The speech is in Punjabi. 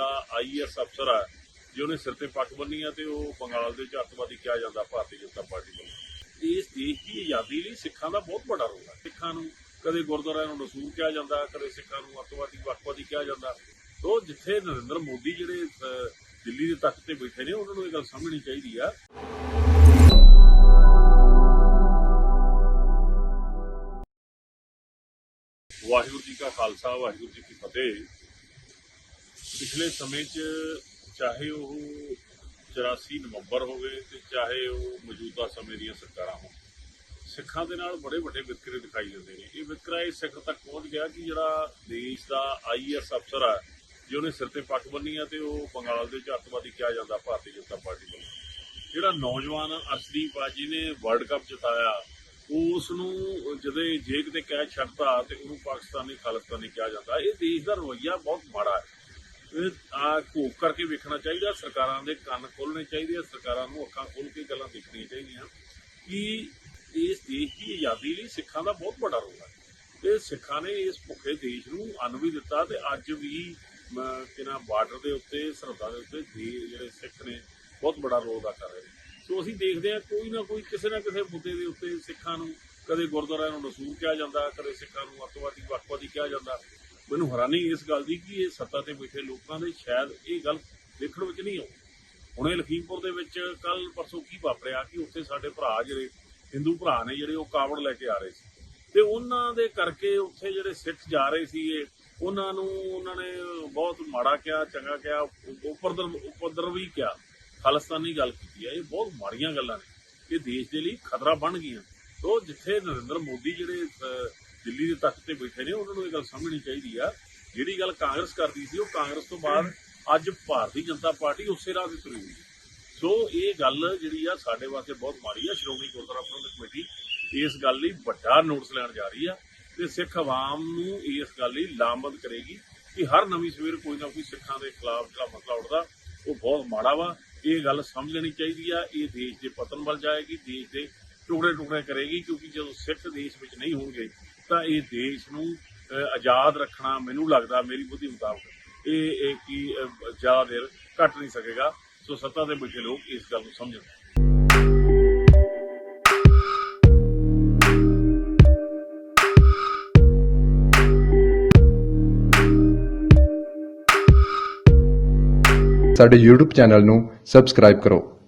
ਦਾ ਆਈਐਸ ਅਫਸਰ ਆ ਜੇ ਉਹਨੇ ਸਿਰ ਤੇ ਪੱਗ ਬੰਨੀ ਆ ਤੇ ਉਹ ਬੰਗਾਲ ਦੇ ਵਿੱਚ ਕਿਹਾ ਜਾਂਦਾ ਭਾਰਤੀ ਜਨਤਾ ਪਾਰਟੀ ਵੱਲੋਂ। ਇਸ ਦੇਸ਼ ਦੀ ਆਜ਼ਾਦੀ ਲਈ ਸਿੱਖਾਂ ਦਾ ਬਹੁਤ ਵੱਡਾ ਰੋਲ ਹੈ। ਸਿੱਖਾਂ ਨੂੰ ਕਦੇ ਗੁਰਦੁਆਰਿਆਂ ਨੂੰ ਨਸੂਰ ਕਿਹਾ ਜਾਂਦਾ, ਕਦੇ ਸਿੱਖਾਂ ਨੂੰ ਅੱਤਵਾਦੀ, ਵੱਖਵਾਦੀ ਕਿਹਾ ਜਾਂਦਾ। ਤੋਂ ਜਿੱਥੇ ਨਰਿੰਦਰ ਮੋਦੀ ਜਿਹੜੇ ਦਿੱਲੀ ਦੇ ਤਖਤ ਤੇ ਬੈਠੇ ਨੇ, ਉਹਨਾਂ ਨੂੰ ਇਹ ਗੱਲ ਸਮਝਣੀ ਚਾਹੀਦੀ ਆ ਵਾਹਿਗੁਰੂ ਜੀ ਕਾ ਖਾਲਸਾ, ਵਾਹਿਗੁਰੂ ਜੀ ਕੀ ਫਤਿਹ। ਪਿਛਲੇ ਸਮੇਂ 'ਚ ਚਾਹੇ ਉਹ 84 ਨਵੰਬਰ ਹੋਵੇ ਤੇ ਚਾਹੇ ਉਹ ਮੌਜੂਦਾ ਸਮੇਂ ਦੀਆਂ ਸਰਕਾਰਾਂ ਹੋਣ, ਸਿੱਖਾਂ ਦੇ ਨਾਲ ਬੜੇ ਵੱਡੇ ਵਿਤਕਰੇ ਦਿਖਾਈ ਦਿੰਦੇ ਨੇ। ਇਹ ਵਿਤਕਰਾ ਇਸ ਸਿੱਖ ਤੱਕ ਪਹੁੰਚ ਗਿਆ ਕਿ ਜਿਹੜਾ ਦੇਸ਼ ਦਾ ਆਈਐਸ ਅਫਸਰ ਆ, ਜੇ ਉਹਨੇ ਸਿਰ ਤੇ ਪੱਗ ਬੰਨੀ ਆ ਤੇ ਉਹ ਬੰਗਾਲ ਦੇ ਵਿੱਚ ਅੱਤਵਾਦੀ ਕਿਹਾ ਜਾਂਦਾ ਭਾਰਤੀ ਜਨਤਾ ਪਾਰਟੀ ਵੱਲੋਂ। ਜਿਹੜਾ ਨੌਜਵਾਨ ਅਰਸ਼ਦੀਪ ਆ, ਜਿਹਨੇ ਵਰਲਡ ਕੱਪ ਜਿਤਾਇਆ ਉਸ ਨੂੰ ਜਦੋਂ ਜੇ ਕਿਤੇ ਤੇ ਕੈਚ ਛੱਡਤਾ ਤੇ ਉਹਨੂੰ ਪਾਕਿਸਤਾਨੀ ਖਾਲਿਸਤਾਨੀ ਕਿਹਾ ਜਾਂਦਾ, ਇਹ ਦੇਸ਼ ਦਾ ਰਵੱਈਆ ਬਹੁਤ ਮਾੜਾ ਹੈ। ਆ ਘੋਖ ਕਰਕੇ ਵੇਖਣਾ ਚਾਹੀਦਾ, ਸਰਕਾਰਾਂ ਦੇ ਕੰਨ ਖੋਲਣੇ ਚਾਹੀਦੇ ਆ, ਸਰਕਾਰਾਂ ਨੂੰ ਅੱਖਾਂ ਖੋਲ ਕੇ ਗੱਲਾਂ ਦੇਖਣੀਆਂ ਚਾਹੀਦੀਆਂ। ਕਿ ਇਸ ਦੇਸ਼ ਦੀ ਆਜ਼ਾਦੀ ਲਈ ਸਿੱਖਾਂ ਦਾ ਬਹੁਤ ਵੱਡਾ ਰੋਲ ਹੈ ਤੇ ਸਿੱਖਾਂ ਨੇ ਇਸ ਭੁੱਖੇ ਦੇਸ਼ ਨੂੰ ਅੰਨ ਵੀ ਦਿੱਤਾ ਤੇ ਅੱਜ ਵੀ ਕਿਨਾ ਬਾਰਡਰ ਦੇ ਉੱਤੇ, ਸਰਹੱਦਾਂ ਦੇ ਉੱਤੇ ਜਿਹੜੇ ਸਿੱਖ ਨੇ, ਬਹੁਤ ਵੱਡਾ ਰੋਲ ਅਦਾ ਕਰ ਰਹੇ ਨੇ। ਸੋ ਅਸੀਂ ਦੇਖਦੇ ਹਾਂ, ਕੋਈ ਨਾ ਕੋਈ, ਕਿਸੇ ਨਾ ਕਿਸੇ ਮੁੱਦੇ ਦੇ ਉੱਤੇ ਸਿੱਖਾਂ ਨੂੰ ਕਦੇ ਗੁਰਦੁਆਰਿਆਂ ਨੂੰ ਨਸੂਰ ਕਿਹਾ ਜਾਂਦਾ, ਕਦੇ ਸਿੱਖਾਂ ਨੂੰ ਅੱਤਵਾਦੀ, ਵੱਖਵਾਦੀ ਕਿਹਾ ਜਾਂਦਾ। ਮੈਨੂੰ ਹੈਰਾਨੀ ਇਸ ਗੱਲ ਦੀ ਕਿ ਇਹ ਸੱਤਾ ਤੇ ਬੈਠੇ ਲੋਕਾਂ ਦੇ ਸ਼ਾਇਦ ਇਹ ਗੱਲ ਦੇਖਣ ਵਿੱਚ ਨਹੀਂ ਆਉਂਦੀ। ਹੁਣੇ ਲਖੀਮਪੁਰ ਦੇ ਵਿੱਚ ਕੱਲ ਪਰਸੋਂ ਕੀ ਵਾਪਰਿਆ ਕਿ ਉੱਥੇ ਸਾਡੇ ਭਰਾ ਜਿਹੜੇ ਹਿੰਦੂ ਭਰਾ ਨੇ ਜਿਹੜੇ ਉਹ ਕਾਵੜ ਲੈ ਕੇ ਆ ਰਹੇ ਸੀ। ਤੇ ਉਹਨਾਂ ਦੇ ਕਰਕੇ ਉੱਥੇ ਜਿਹੜੇ ਸਿੱਖ ਜਾ ਰਹੇ ਸੀਗੇ ਉਹਨਾਂ ਨੂੰ ਉਹਨਾਂ ਨੇ ਬਹੁਤ ਮਾੜਾ ਕਿਹਾ, ਚੰਗਾ ਕਿਹਾ ਉਪਰਦਰ ਉਪਦਰ ਵੀ ਕਿਹਾ। ਖਾਲਿਸਤਾਨੀ ਗੱਲ ਕੀਤੀ ਹੈ ਇਹ ਬਹੁਤ ਮਾੜੀਆਂ ਗੱਲਾਂ ਨੇ। ਇਹ ਦੇਸ਼ ਦੇ ਲਈ ਖਤਰਾ ਬਣ ਗਈਆਂ। ਤੋ ਜਿੱਥੇ ਨਰਿੰਦਰ ਮੋਦੀ ਜਿਹੜੇ ਦਿੱਲੀ ਦੇ ਤਖਤ ਤੇ ਬੈਠੇ ਨੇ, ਉਹਨਾਂ ਨੂੰ ਇਹ ਗੱਲ ਸਮਝਣੀ ਚਾਹੀਦੀ ਆ। ਜਿਹੜੀ ਗੱਲ ਕਾਂਗਰਸ ਕਰਦੀ ਸੀ, ਉਹ ਕਾਂਗਰਸ ਤੋਂ ਬਾਅਦ ਅੱਜ ਭਾਰਤੀ ਜਨਤਾ ਪਾਰਟੀ ਉਸੇ ਰਾਹ ਤੇ ਤੁਰੀ ਹੋਈ ਹੈ। ਸੋ ਇਹ ਗੱਲ ਜਿਹੜੀ ਆ, ਸਾਡੇ ਵਾਸਤੇ ਬਹੁਤ ਮਾੜੀ ਆ। ਸ਼੍ਰੋਮਣੀ ਗੁਰਦੁਆਰਾ ਪ੍ਰਬੰਧਕ ਕਮੇਟੀ ਇਸ ਗੱਲ ਲਈ ਵੱਡਾ ਨੋਟਿਸ ਲੈਣ ਜਾ ਰਹੀ ਆ ਤੇ ਸਿੱਖ ਆਵਾਮ ਨੂੰ ਇਸ ਗੱਲ ਲਈ ਲਾਮਬੰਦ ਕਰੇਗੀ ਕਿ ਹਰ ਨਵੀਂ ਸਵੇਰ ਕੋਈ ਨਾ ਕੋਈ ਸਿੱਖਾਂ ਦੇ ਖਿਲਾਫ ਜਿਹੜਾ ਮਸਲਾ ਉੱਠਦਾ, ਉਹ ਬਹੁਤ ਮਾੜਾ ਵਾ। ਇਹ ਗੱਲ ਸਮਝ ਲੈਣੀ ਚਾਹੀਦੀ ਆ। ਇਹ ਦੇਸ਼ ਦੇ ਪਤਨ ਵੱਲ ਜਾਏਗੀ, ਦੇਸ਼ ਦੇ ਟੁਕੜੇ ਟੁਕੜੇ ਕਰੇਗੀ, ਕਿਉਂਕਿ ਜਦੋਂ ਸਿੱਖ ਦੇਸ਼ ਵਿੱਚ ਨਹੀਂ ਹੋਣਗੇ ਤਾਂ ਇਹ ਦੇਸ਼ ਨੂੰ ਆਜ਼ਾਦ ਰੱਖਣਾ ਮੈਨੂੰ ਲੱਗਦਾ, ਮੇਰੀ ਬੁੱਧੀ ਮੁਤਾਬਕ, ਇਹ ਇਹ ਕੀ ਜ਼ਿਆਦਾ ਦੇਰ ਘਟ ਨਹੀਂ ਸਕੇਗਾ। ਸੋ ਸੱਤਾ ਦੇ ਬੈਠੇ ਲੋਕ ਇਸ ਗੱਲ ਨੂੰ ਸਮਝਣ। ਸਾਡੇ YouTube ਚੈਨਲ ਨੂੰ ਸਬਸਕ੍ਰਾਈਬ ਕਰੋ।